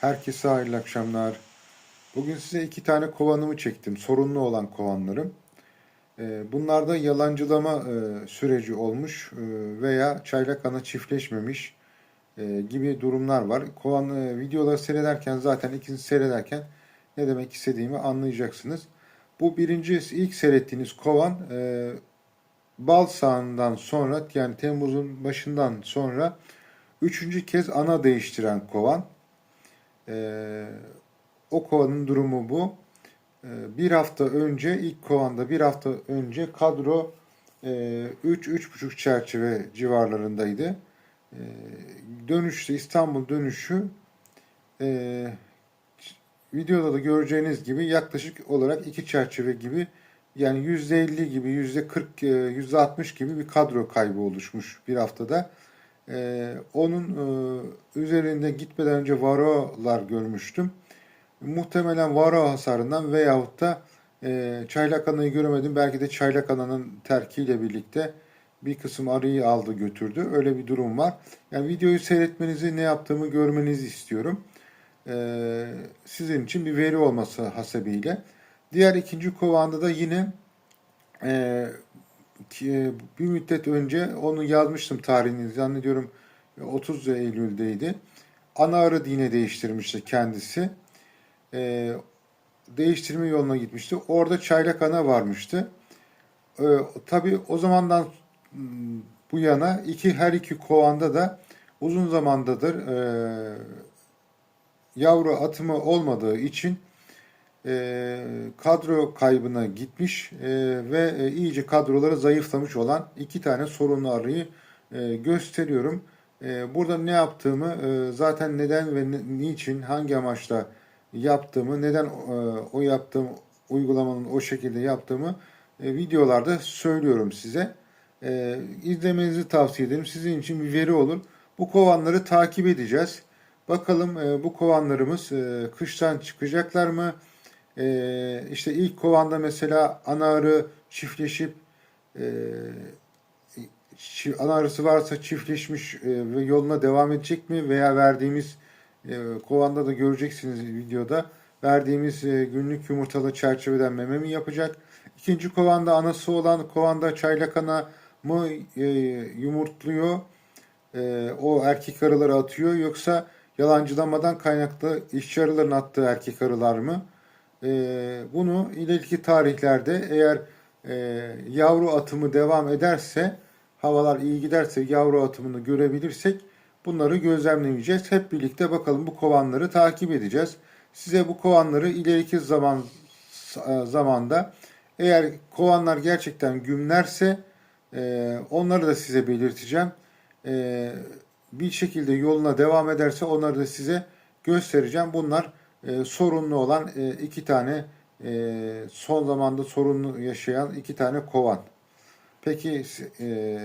Herkese hayırlı akşamlar. Bugün size iki tane kovanımı çektim. Sorunlu olan kovanlarım. Ee, Bunlarda yalancılama e, süreci olmuş e, veya çaylak ana çiftleşmemiş e, gibi durumlar var. Kovan videoları seyrederken zaten ikinci seyrederken ne demek istediğimi anlayacaksınız. Bu birinci ilk seyrettiğiniz kovan bal sağından sonra yani Temmuz'un başından sonra üçüncü kez ana değiştiren kovan. Ee, o kovanın durumu bu. Ee, bir hafta önce ilk kovanda bir hafta önce kadro e, 3-3,5 çerçeve civarlarındaydı. Ee, dönüşte İstanbul dönüşü e, videoda da göreceğiniz gibi yaklaşık olarak iki çerçeve gibi yani %50 gibi %40 e, %60 gibi bir kadro kaybı oluşmuş bir haftada. Ee, onun e, üzerinde gitmeden önce varolar görmüştüm. Muhtemelen varo hasarından veyahut da e, çaylak anayı göremedim. Belki de çaylak ananın terkiyle birlikte bir kısım arıyı aldı götürdü. Öyle bir durum var. Yani videoyu seyretmenizi, ne yaptığımı görmenizi istiyorum. Ee, sizin için bir veri olması hasebiyle. Diğer ikinci kovanda da yine e, bir müddet önce onu yazmıştım tarihini zannediyorum 30 Eylül'deydi. Ana arı dine değiştirmişti kendisi. Ee, değiştirme yoluna gitmişti. Orada çaylak ana varmıştı. Ee, tabii o zamandan m, bu yana iki her iki kovanda da uzun zamandadır e, yavru atımı olmadığı için e, kadro kaybına gitmiş e, ve e, iyice kadroları zayıflamış olan iki tane sorunlu arıyı e, gösteriyorum. E, burada ne yaptığımı e, zaten neden ve niçin hangi amaçla yaptığımı neden e, o yaptığım uygulamanın o şekilde yaptığımı e, videolarda söylüyorum size. E, izlemenizi tavsiye ederim. Sizin için bir veri olur. Bu kovanları takip edeceğiz. Bakalım e, bu kovanlarımız e, kıştan çıkacaklar mı? Ee, işte ilk kovanda mesela ana arı çiftleşip e, ana arısı varsa çiftleşmiş e, ve yoluna devam edecek mi veya verdiğimiz e, kovanda da göreceksiniz videoda verdiğimiz e, günlük yumurtalı çerçeveden meme mi yapacak? İkinci kovanda anası olan kovanda çaylak ana mı e, yumurtluyor? e, o erkek arıları atıyor yoksa yalancılamadan kaynaklı işçi arıların attığı erkek arılar mı? E, bunu ileriki tarihlerde eğer e, yavru atımı devam ederse, havalar iyi giderse yavru atımını görebilirsek bunları gözlemleyeceğiz. Hep birlikte bakalım bu kovanları takip edeceğiz. Size bu kovanları ileriki zaman zamanda eğer kovanlar gerçekten gümlerse e, onları da size belirteceğim. E, bir şekilde yoluna devam ederse onları da size göstereceğim. Bunlar e, sorunlu olan e, iki tane e, son zamanda sorunlu yaşayan iki tane kovan. Peki e,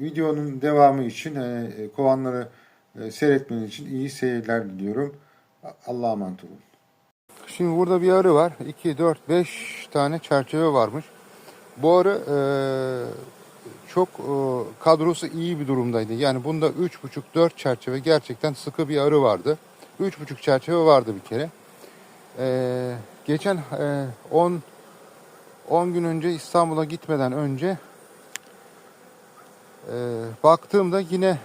videonun devamı için e, kovanları e, seyretmeniz için iyi seyirler diliyorum. Allah'a emanet olun. Şimdi burada bir arı var. 2, 4, 5 tane çerçeve varmış. Bu arı e, çok e, kadrosu iyi bir durumdaydı. Yani bunda 3,5-4 çerçeve gerçekten sıkı bir arı vardı. 3,5 çerçeve vardı bir kere. E, geçen e, 10 10 gün önce İstanbul'a gitmeden önce e, baktığımda yine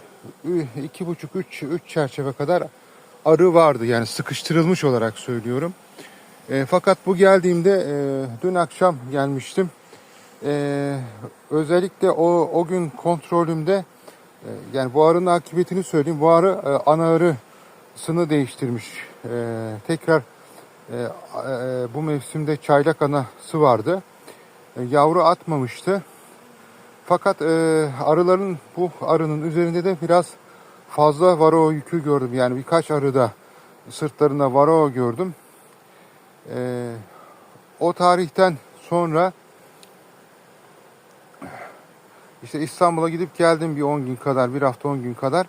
2,5-3 3 çerçeve kadar arı vardı. Yani sıkıştırılmış olarak söylüyorum. E, fakat bu geldiğimde e, dün akşam gelmiştim. E, özellikle o o gün kontrolümde e, yani bu arının akıbetini söyleyeyim. Bu arı e, ana arısını değiştirmiş. E, tekrar e, e, bu mevsimde çaylak anası vardı. E, yavru atmamıştı. Fakat e, arıların bu arının üzerinde de biraz fazla varo yükü gördüm. Yani birkaç arıda sırtlarında varo gördüm. E, o tarihten sonra işte İstanbul'a gidip geldim bir 10 gün kadar, bir hafta 10 gün kadar.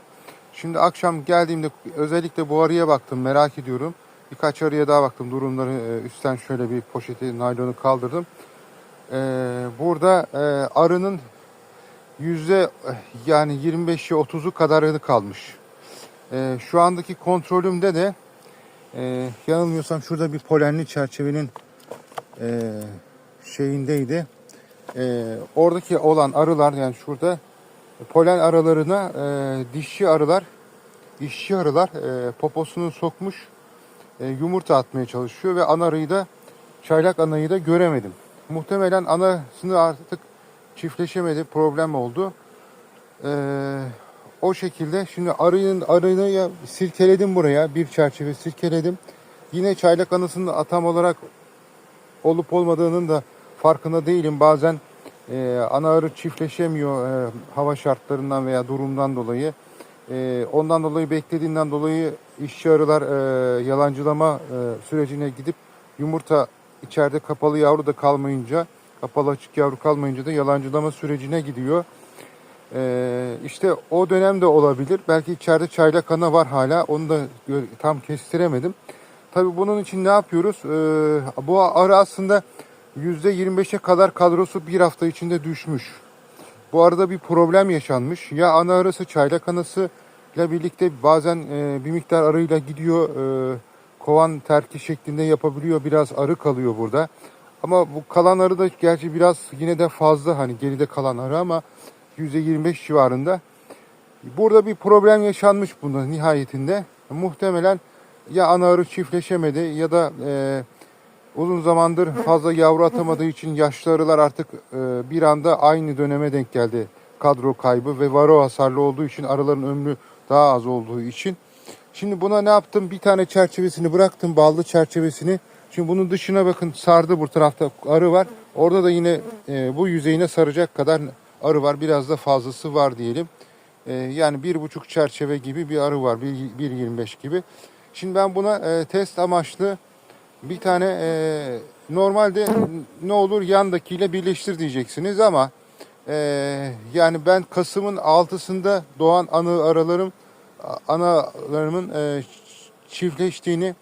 Şimdi akşam geldiğimde özellikle bu arıya baktım, merak ediyorum. Birkaç arıya daha baktım, durumları e, üstten şöyle bir poşeti, naylonu kaldırdım. E, burada e, arının yüzde yani 25'i 30'u kadarı kalmış. Şu andaki kontrolümde de yanılmıyorsam şurada bir polenli çerçevenin şeyindeydi. Oradaki olan arılar yani şurada polen aralarına e, dişi arılar dişi arılar e, poposunu sokmuş e, yumurta atmaya çalışıyor ve ana arıyı da çaylak anayı da göremedim. Muhtemelen anasını artık çiftleşemedi, problem oldu. Ee, o şekilde şimdi arının arıyı sirkeledim buraya, bir çerçeve sirkeledim. Yine çaylak anasını atam olarak olup olmadığının da farkında değilim. Bazen e, ana arı çiftleşemiyor e, hava şartlarından veya durumdan dolayı. E, ondan dolayı beklediğinden dolayı işçi arılar e, yalancılama e, sürecine gidip yumurta içeride kapalı yavru da kalmayınca, kapalı açık yavru kalmayınca da yalancılama sürecine gidiyor. E, işte o dönem de olabilir. Belki içeride çaylak ana var hala. Onu da tam kestiremedim. Tabii bunun için ne yapıyoruz? E, bu arı aslında %25'e kadar kadrosu bir hafta içinde düşmüş. Bu arada bir problem yaşanmış. Ya ana arısı çaylak anası ile birlikte bazen e, bir miktar arıyla gidiyor. e, kovan terki şeklinde yapabiliyor. Biraz arı kalıyor burada. Ama bu kalan arı da gerçi biraz yine de fazla hani geride kalan arı ama %25 civarında. Burada bir problem yaşanmış bunda nihayetinde. Muhtemelen ya ana arı çiftleşemedi ya da e, uzun zamandır fazla yavru atamadığı için yaşlı arılar artık e, bir anda aynı döneme denk geldi kadro kaybı ve varo hasarlı olduğu için arıların ömrü daha az olduğu için. Şimdi buna ne yaptım? Bir tane çerçevesini bıraktım, ballı çerçevesini. Şimdi bunun dışına bakın sardı bu tarafta arı var. Orada da yine e, bu yüzeyine saracak kadar arı var. Biraz da fazlası var diyelim. E, yani bir buçuk çerçeve gibi bir arı var. Bir- 1.25 gibi. Şimdi ben buna e, test amaçlı bir tane e, normalde ne olur yandakiyle birleştir diyeceksiniz ama e, yani ben Kasım'ın 6'sında doğan anı aralarım analarımın e, çiftleştiğini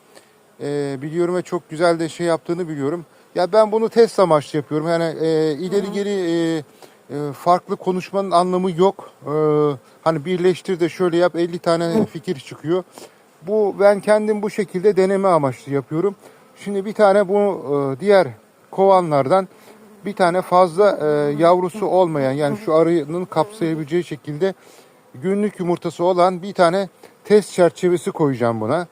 e, biliyorum ve çok güzel de şey yaptığını biliyorum. Ya ben bunu test amaçlı yapıyorum. Yani e, ileri geri e, e, farklı konuşmanın anlamı yok. E, hani birleştir de şöyle yap 50 tane fikir çıkıyor. Bu ben kendim bu şekilde deneme amaçlı yapıyorum. Şimdi bir tane bu e, diğer kovanlardan bir tane fazla e, yavrusu olmayan yani şu arının kapsayabileceği şekilde günlük yumurtası olan bir tane test çerçevesi koyacağım buna.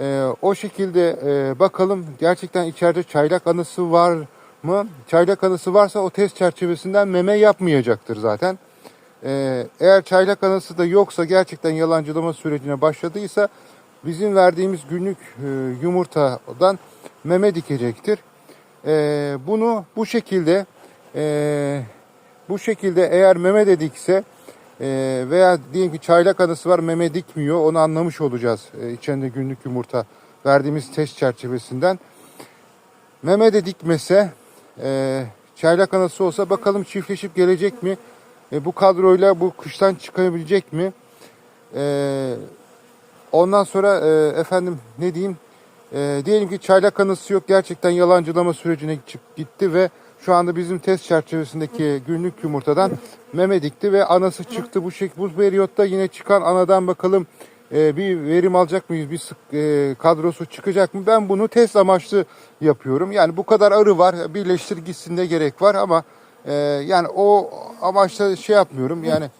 E, o şekilde bakalım gerçekten içeride çaylak anısı var mı? Çaylak anısı varsa o test çerçevesinden meme yapmayacaktır zaten. Eğer çaylak anısı da yoksa gerçekten yalancılama sürecine başladıysa bizim verdiğimiz günlük e, yumurtadan meme dikecektir. E, bunu bu şekilde e, bu şekilde eğer meme de dikse e, veya diyelim ki çaylak anısı var meme dikmiyor onu anlamış olacağız e, içinde günlük yumurta verdiğimiz test çerçevesinden. Meme de dikmese e, çaylak anası olsa bakalım çiftleşip gelecek mi? E, bu kadroyla bu kıştan çıkabilecek mi? E, ondan sonra e, efendim ne diyeyim? E, diyelim ki çaylak anısı yok gerçekten yalancılama sürecine gitti ve şu anda bizim test çerçevesindeki günlük yumurtadan meme dikti ve anası çıktı. Bu şek bu periyotta yine çıkan anadan bakalım e, bir verim alacak mıyız? Bir sık, e, kadrosu çıkacak mı? Ben bunu test amaçlı yapıyorum. Yani bu kadar arı var. Birleştir gitsin de gerek var ama e, yani o amaçla şey yapmıyorum. Yani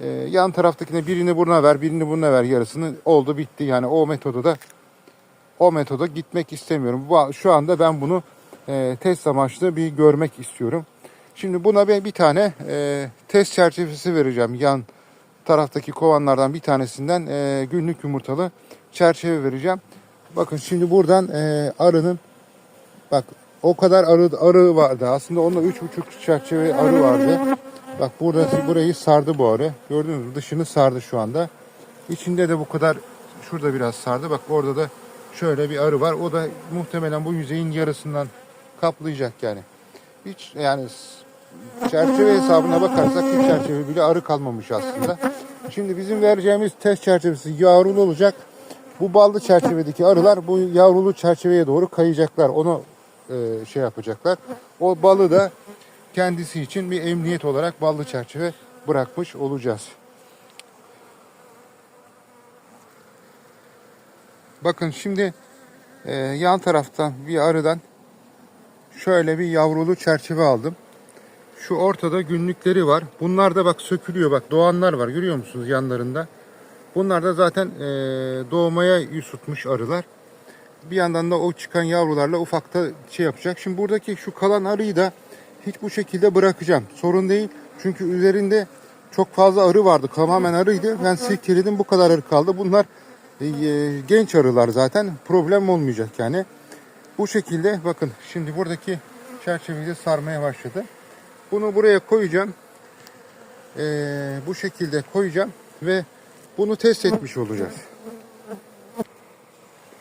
e, yan taraftakine birini buna ver, birini buna ver yarısını oldu bitti. Yani o metodu da o metoda gitmek istemiyorum. Şu anda ben bunu e, test amaçlı bir görmek istiyorum. Şimdi buna ben bir tane e, test çerçevesi vereceğim. Yan taraftaki kovanlardan bir tanesinden e, günlük yumurtalı çerçeve vereceğim. Bakın şimdi buradan e, arının bak o kadar arı arı vardı. Aslında onunla üç buçuk çerçeve arı vardı. Bak burada burayı sardı bu arı. Gördünüz mü? Dışını sardı şu anda. İçinde de bu kadar şurada biraz sardı. Bak orada da şöyle bir arı var. O da muhtemelen bu yüzeyin yarısından kaplayacak yani. Hiç yani çerçeve hesabına bakarsak bir çerçeve bile arı kalmamış aslında. Şimdi bizim vereceğimiz test çerçevesi yavrulu olacak. Bu ballı çerçevedeki arılar bu yavrulu çerçeveye doğru kayacaklar. Onu e, şey yapacaklar. O balı da kendisi için bir emniyet olarak ballı çerçeve bırakmış olacağız. Bakın şimdi Ee, yan taraftan bir arıdan şöyle bir yavrulu çerçeve aldım. Şu ortada günlükleri var. Bunlar da bak sökülüyor. Bak doğanlar var. Görüyor musunuz yanlarında? Bunlar da zaten e, doğmaya yüz tutmuş arılar. Bir yandan da o çıkan yavrularla ufakta şey yapacak. Şimdi buradaki şu kalan arıyı da hiç bu şekilde bırakacağım. Sorun değil. Çünkü üzerinde çok fazla arı vardı. Tamamen arıydı. Ben silkeledim bu kadar arı kaldı. Bunlar e, e, genç arılar zaten. Problem olmayacak yani. Bu şekilde bakın şimdi buradaki çerçeveyi sarmaya başladı. Bunu buraya koyacağım. Ee, bu şekilde koyacağım ve bunu test etmiş olacağız.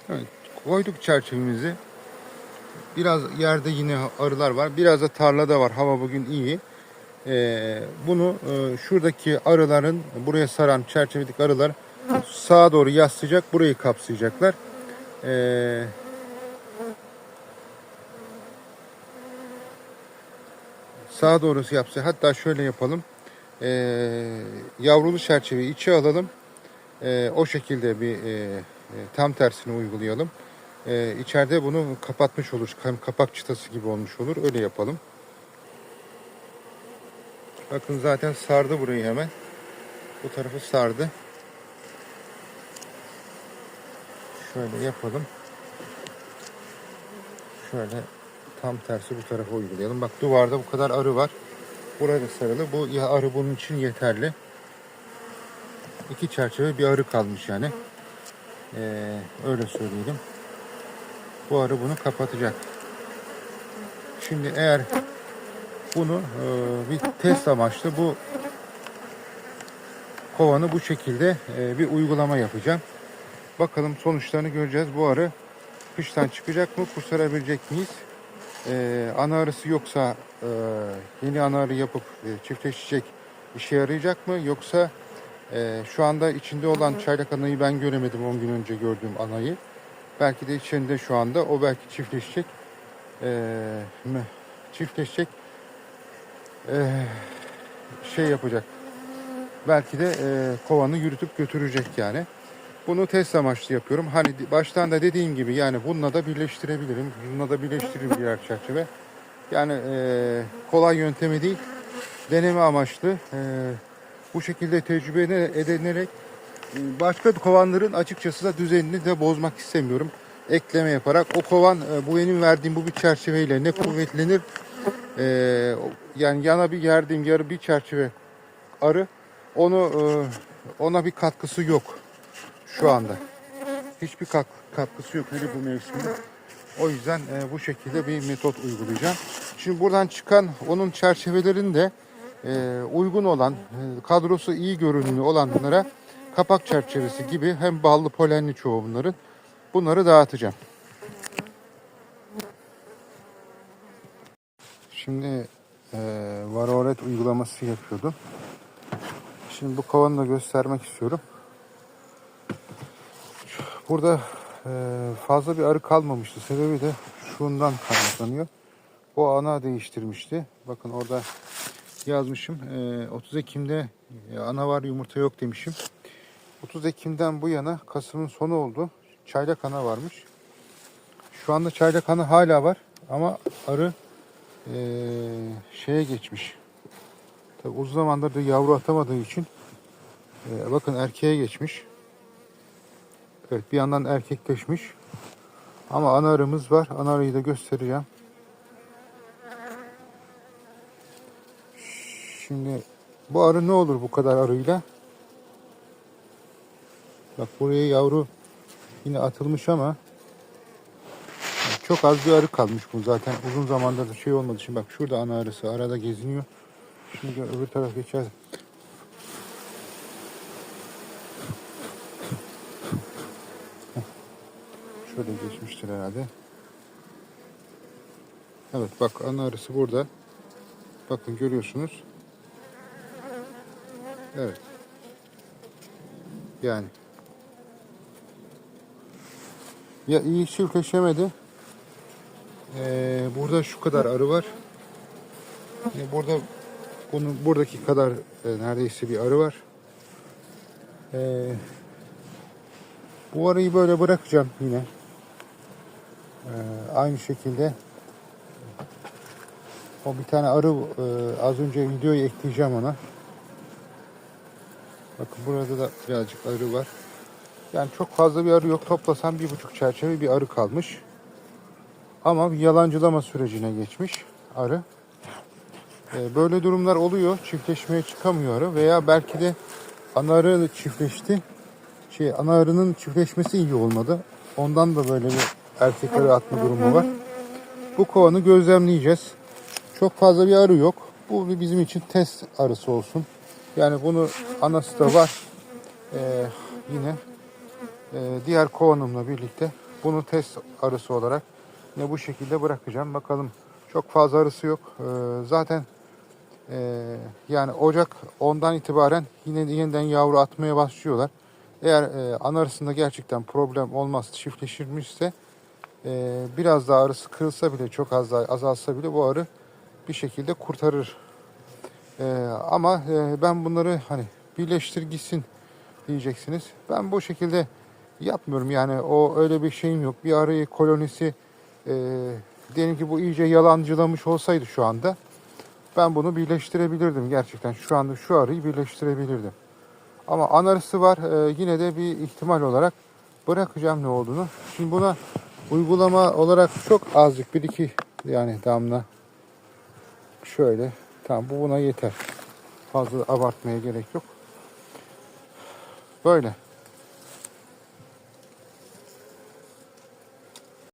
Evet, koyduk çerçevemizi. Biraz yerde yine arılar var. Biraz da tarlada var. Hava bugün iyi. Ee, bunu e, şuradaki arıların buraya saran çerçevedeki arılar sağa doğru yaslayacak. Burayı kapsayacaklar. Ee, sağa doğrusu yapsa hatta şöyle yapalım. Ee, yavrulu çerçeveyi içe alalım. Ee, o şekilde bir e, e, tam tersini uygulayalım. Ee, içeride bunu kapatmış olur. Kapak çıtası gibi olmuş olur. Öyle yapalım. Bakın zaten sardı burayı hemen. Bu tarafı sardı. Şöyle yapalım. Şöyle tam tersi bu tarafa uygulayalım. Bak duvarda bu kadar arı var. Burada sarılı. Bu ya arı bunun için yeterli. İki çerçeve bir arı kalmış yani. Ee, öyle söyleyelim. Bu arı bunu kapatacak. Şimdi eğer bunu e, bir test amaçlı bu kovanı bu şekilde e, bir uygulama yapacağım. Bakalım sonuçlarını göreceğiz. Bu arı kıştan çıkacak mı? Kurtarabilecek miyiz? Ee, ana arısı yoksa e, yeni ana arı yapıp e, çiftleşecek işe yarayacak mı? Yoksa e, şu anda içinde olan çaylak anayı ben göremedim 10 gün önce gördüğüm anayı. Belki de içinde şu anda o belki çiftleşecek. E, mi? çiftleşecek e, şey yapacak. Belki de e, kovanı yürütüp götürecek yani. Bunu test amaçlı yapıyorum. Hani baştan da dediğim gibi yani bununla da birleştirebilirim. Bununla da birleştiririm birer çerçeve. Yani e, kolay yöntemi değil. Deneme amaçlı. E, bu şekilde tecrübe edinerek e, başka kovanların açıkçası da düzenini de bozmak istemiyorum. Ekleme yaparak o kovan e, bu benim verdiğim bu bir çerçeveyle ne kuvvetlenir e, yani yana bir yerdiğim yarı bir çerçeve arı onu e, ona bir katkısı yok şu anda. Hiçbir kat- katkısı yok hele bu mevsimde. O yüzden e, bu şekilde bir metot uygulayacağım. Şimdi buradan çıkan onun çerçevelerinde e, uygun olan, e, kadrosu iyi görünümlü olanlara kapak çerçevesi gibi hem ballı polenli çoğu bunların. Bunları dağıtacağım. Şimdi e, varoret uygulaması yapıyordum. Şimdi bu kovanı da göstermek istiyorum. Burada e, fazla bir arı kalmamıştı. Sebebi de şundan kaynaklanıyor. O ana değiştirmişti. Bakın orada yazmışım. E, 30 Ekim'de e, ana var yumurta yok demişim. 30 Ekim'den bu yana Kasım'ın sonu oldu. Çaylak ana varmış. Şu anda çaylak ana hala var ama arı e, şeye geçmiş. Tabi uzun zamandır da yavru atamadığı için e, bakın erkeğe geçmiş. Evet bir yandan erkekleşmiş. Ama ana arımız var. Ana arıyı da göstereceğim. Şimdi bu arı ne olur bu kadar arıyla? Bak buraya yavru yine atılmış ama çok az bir arı kalmış bu zaten. Uzun zamandır da şey olmadı. Şimdi bak şurada ana arısı arada geziniyor. Şimdi öbür taraf geçer. Şöyle geçmiştir herhalde. Evet bak ana arısı burada. Bakın görüyorsunuz. Evet. Yani. Ya iyi çiftleşemedi. Ee, burada şu kadar arı var. Yani burada bunun buradaki kadar e, neredeyse bir arı var. Ee, bu arıyı böyle bırakacağım yine. Ee, aynı şekilde o bir tane arı e, az önce videoyu ekleyeceğim ona. Bakın burada da birazcık arı var. Yani çok fazla bir arı yok. Toplasam bir buçuk çerçeve bir arı kalmış. Ama bir yalancılama sürecine geçmiş arı. Ee, böyle durumlar oluyor. Çiftleşmeye çıkamıyor arı veya belki de ana arı çiftleşti. Şey, ana arının çiftleşmesi iyi olmadı. Ondan da böyle bir erkek arı atma durumu var. Bu kovanı gözlemleyeceğiz. Çok fazla bir arı yok. Bu bizim için test arısı olsun. Yani bunu anası da var. Ee, yine e, diğer kovanımla birlikte bunu test arısı olarak yine bu şekilde bırakacağım. Bakalım çok fazla arısı yok. Ee, zaten e, yani Ocak ondan itibaren yine yeniden yavru atmaya başlıyorlar. Eğer e, ana arasında gerçekten problem olmaz çiftleşirmişse e, biraz daha arısı kırılsa bile çok az daha azalsa bile bu arı bir şekilde kurtarır. E, ama e, ben bunları hani birleştir gitsin diyeceksiniz. Ben bu şekilde yapmıyorum yani o öyle bir şeyim yok. Bir arıyı kolonisi e, diyelim ki bu iyice yalancılamış olsaydı şu anda ben bunu birleştirebilirdim gerçekten. Şu anda şu arıyı birleştirebilirdim. Ama anarısı var. Ee, yine de bir ihtimal olarak bırakacağım ne olduğunu. Şimdi buna uygulama olarak çok azıcık bir iki yani damla şöyle tamam bu buna yeter. Fazla abartmaya gerek yok. Böyle.